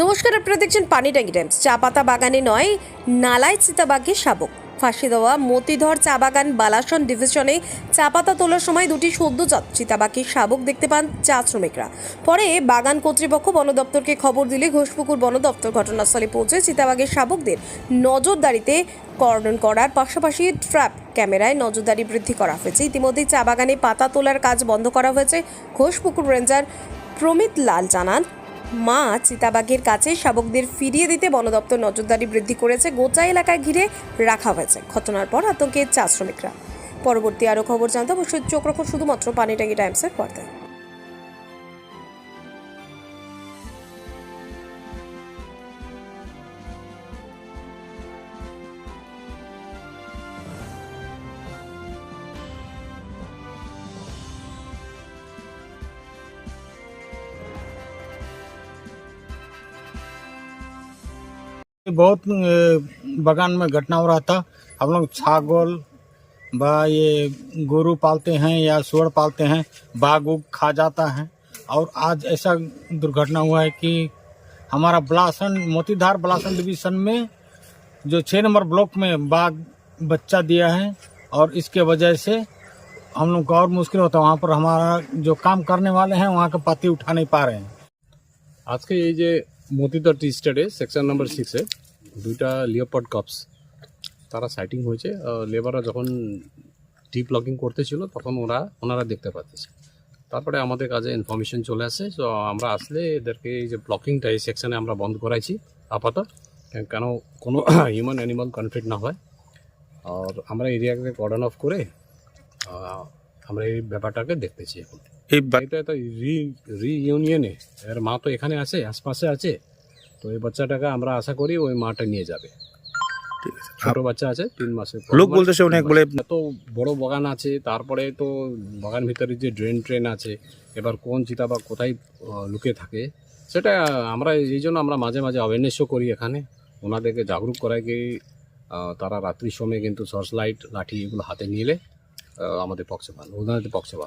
নমস্কার আপনারা দেখছেন পানি ট্যাঙ্কি টাইমস। চা পাতা বাগানে নয়, নালায় চিতাবাঘে শাবক। ফাঁসি দেওয়া মতিধর চা বাগান বালাসন ডিভিশনে চা পাতা তোলার সময় দুটি সদ্যজাত চিতাবাঘে শাবক দেখতে পান চা শ্রমিকরা। পরে বাগান কর্তৃপক্ষ বন দপ্তরকে খবর দিলে ঘোষপুকুর বন দপ্তর ঘটনাস্থলে পৌঁছে চিতাবাঘের শাবকদের নজরদারিতে করণ করার পাশাপাশি ট্র্যাপ ক্যামেরায় নজরদারি বৃদ্ধি করা হয়েছে। ইতিমধ্যেই চা বাগানে পাতা তোলার কাজ বন্ধ করা হয়েছে। ঘোষপুকুর রেঞ্জার প্রমিত লাল জানান মা চিতাবাঘের কাছে শাবকদের ফিরিয়ে দিতে বন দপ্তর নজরদারি বৃদ্ধি করেছে। গোচা এলাকায় ঘিরে রাখা হয়েছে। ঘটনার পর আতঙ্কে চা শ্রমিকরা। পরবর্তী আরও খবর জানতে অবশ্যই চোখ রাখুন শুধুমাত্র পানিটাঙ্গি টাইমসের পর্দায়। बहुत बगान में घटना हो रहा था हम लोग छागोल व ये गोरू पालते हैं या सुअर पालते हैं, बाघ उग खा जाता है। और आज ऐसा दुर्घटना हुआ है कि हमारा ब्लासन, मोतीधार ब्लासन डिवीज़न में जो छः नंबर ब्लॉक में बाघ बच्चा दिया है और इसके वजह से हम लोग को और मुश्किल होता है। वहाँ पर हमारा जो काम करने वाले हैं, वहाँ का पति उठा नहीं पा रहे हैं। आज के ये जो মতিদর টি স্টেটে সেকশন নাম্বার সিক্সে দুইটা লিওপার্ড কাপস তারা সাইটিং হয়েছে। লেবাররা যখন ডিপ লকিং করতেছিল, তখন ওরা, ওনারা দেখতে পাচ্ছে তারপরে আমাদের কাছে ইনফরমেশন চলে আসে। তো আমরা আসলে এদেরকে এই যে ব্লকিংটা এই সেকশানে আমরা বন্ধ করাইছি, আপাতত। কেন, কোনো হিউম্যান অ্যানিমাল কনফ্লিক্ট না হয়। আর আমরা এরিয়াকে কর্ডন অফ করে আমরা এই ব্যাপারটাকে দেখতেছি এখন। এই এটা তো রি রিইউনিয়নে এর মা তো এখানে আছে আশপাশে আছে। তো এই বাচ্চাটাকে আমরা আশা করি ওই মাটা নিয়ে যাবে। ছোট বাচ্চা আছে তিন মাসের লোক বলতেছে অনেক বলে এত বড় বাগান আছে তারপরে তো বাগান ভিতরে যে ড্রেন ট্রেন আছে এবার কোন চিতা বা কোথায় লুকে থাকে সেটা আমরা এই জন্য আমরা মাঝে মাঝে অ্যাওয়ারনেসও করি এখানে। ওনাদেরকে জাগরুক করাই কি তারা রাত্রির সময় কিন্তু সার্চ লাইট লাঠি এগুলো হাতে নিলে আমাদের পক্ষে ভালো ওনাদের পক্ষে ভালো।